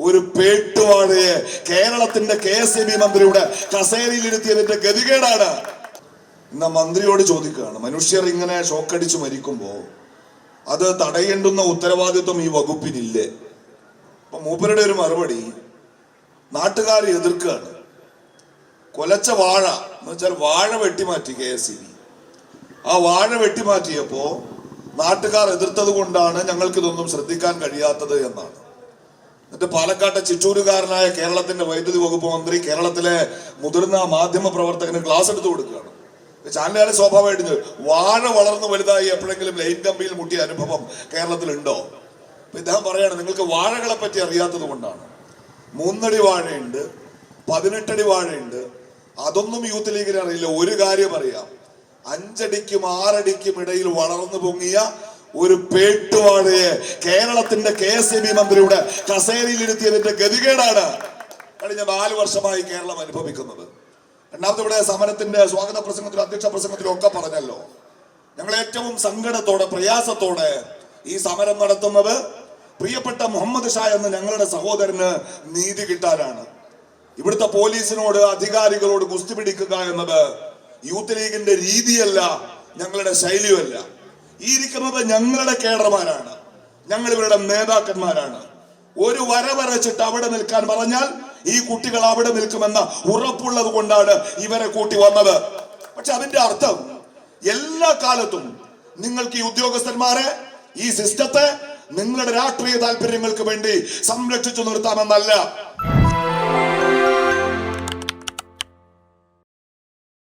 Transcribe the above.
ഒരു പേട്ടുവാഴയെ കേരളത്തിന്റെ K S B മന്ത്രിയുടെ കസേരയിലിരുത്തിയതിന്റെ ഗതികേടാണ്. ഇന്ന് മന്ത്രിയോട് ചോദിക്കുകയാണ്. മനുഷ്യർ ഇങ്ങനെ ഷോക്കടിച്ച് മരിക്കുമ്പോ അത് തടയേണ്ടുന്ന ഉത്തരവാദിത്വം ഈ വകുപ്പിനില്ലേ? അപ്പൊ മൂപ്പരുടെ ഒരു മറുപടി നാട്ടുകാർ എതിർക്കുകയാണ്. കൊലച്ച വാഴ എന്ന് വെച്ചാൽ വാഴ വെട്ടിമാറ്റി കെ എസ് ബി. ആ വാഴ വെട്ടിമാറ്റിയപ്പോ നാട്ടുകാർ എതിർത്തത് കൊണ്ടാണ് ഞങ്ങൾക്കിതൊന്നും ശ്രദ്ധിക്കാൻ കഴിയാത്തത് എന്നാണ്. എന്നിട്ട് പാലക്കാട്ടെ ചിറ്റൂരുകാരനായ കേരളത്തിന്റെ വൈദ്യുതി വകുപ്പ് മന്ത്രി കേരളത്തിലെ മുതിർന്ന മാധ്യമ പ്രവർത്തകന് ക്ലാസ് എടുത്തു കൊടുക്കുകയാണ്. ചാനലുകാരെ സ്വാഭാവികമായിട്ട് വാഴ വളർന്നു വലുതായി എപ്പോഴെങ്കിലും ലൈൻ കമ്പിയിൽ മുട്ടിയ അനുഭവം കേരളത്തിലുണ്ടോ? അപ്പൊ ഇദ്ദേഹം പറയാണ് നിങ്ങൾക്ക് വാഴകളെ പറ്റി അറിയാത്തത് കൊണ്ടാണ്. മൂന്നടി വാഴയുണ്ട് പതിനെട്ടടി വാഴയുണ്ട് അതൊന്നും യൂത്ത് ലീഗിന് അറിയില്ല. ഒരു കാര്യം അറിയാം. അഞ്ചടിക്കും ആറടിക്കും ഇടയിൽ വളർന്നു പൊങ്ങിയ ഒരു പേട്ടുവാഴയെ കേരളത്തിന്റെ കെ എസ് ബി മന്ത്രിയുടെ കസേരയിലിരുത്തിയതിന്റെ ഗതികേടാണ് കഴിഞ്ഞ നാല് വർഷമായി കേരളം അനുഭവിക്കുന്നത്. രണ്ടാമത്തെ ഇവിടെ സമരത്തിന്റെ സ്വാഗത പ്രസംഗത്തിലും അധ്യക്ഷ പ്രസംഗത്തിലും ഒക്കെ പറഞ്ഞല്ലോ. ഞങ്ങൾ ഏറ്റവും സങ്കടത്തോടെ പ്രയാസത്തോടെ ഈ സമരം നടത്തുന്നത് പ്രിയപ്പെട്ട മുഹമ്മദ് ഷാ എന്ന ഞങ്ങളുടെ സഹോദരന് നീതി കിട്ടാനാണ്. ഇവിടുത്തെ പോലീസിനോട് അധികാരികളോട് കുസ്തി പിടിക്കുക എന്നത് യൂത്ത് ലീഗിന്റെ രീതിയല്ല ഞങ്ങളുടെ ശൈലിയുമല്ല. ഈ ഇരിക്കുന്നത് ഞങ്ങളുടെ കേഡർമാരാണ്. ഞങ്ങൾ ഇവരുടെ നേതാക്കന്മാരാണ്. ഒരു വര വരച്ചിട്ട് അവിടെ നിൽക്കാൻ പറഞ്ഞാൽ ഈ കുട്ടികൾ അവിടെ നിൽക്കുമെന്ന ഉറപ്പുള്ളത് കൊണ്ടാണ് ഇവരെ കൂട്ടി വന്നത്. പക്ഷെ അതിന്റെ അർത്ഥം എല്ലാ കാലത്തും നിങ്ങൾക്ക് ഈ ഉദ്യോഗസ്ഥന്മാരെ ഈ സിസ്റ്റത്തെ നിങ്ങളുടെ രാഷ്ട്രീയ താല്പര്യങ്ങൾക്ക് വേണ്ടി സംരക്ഷിച്ചു നിർത്താമെന്നല്ല.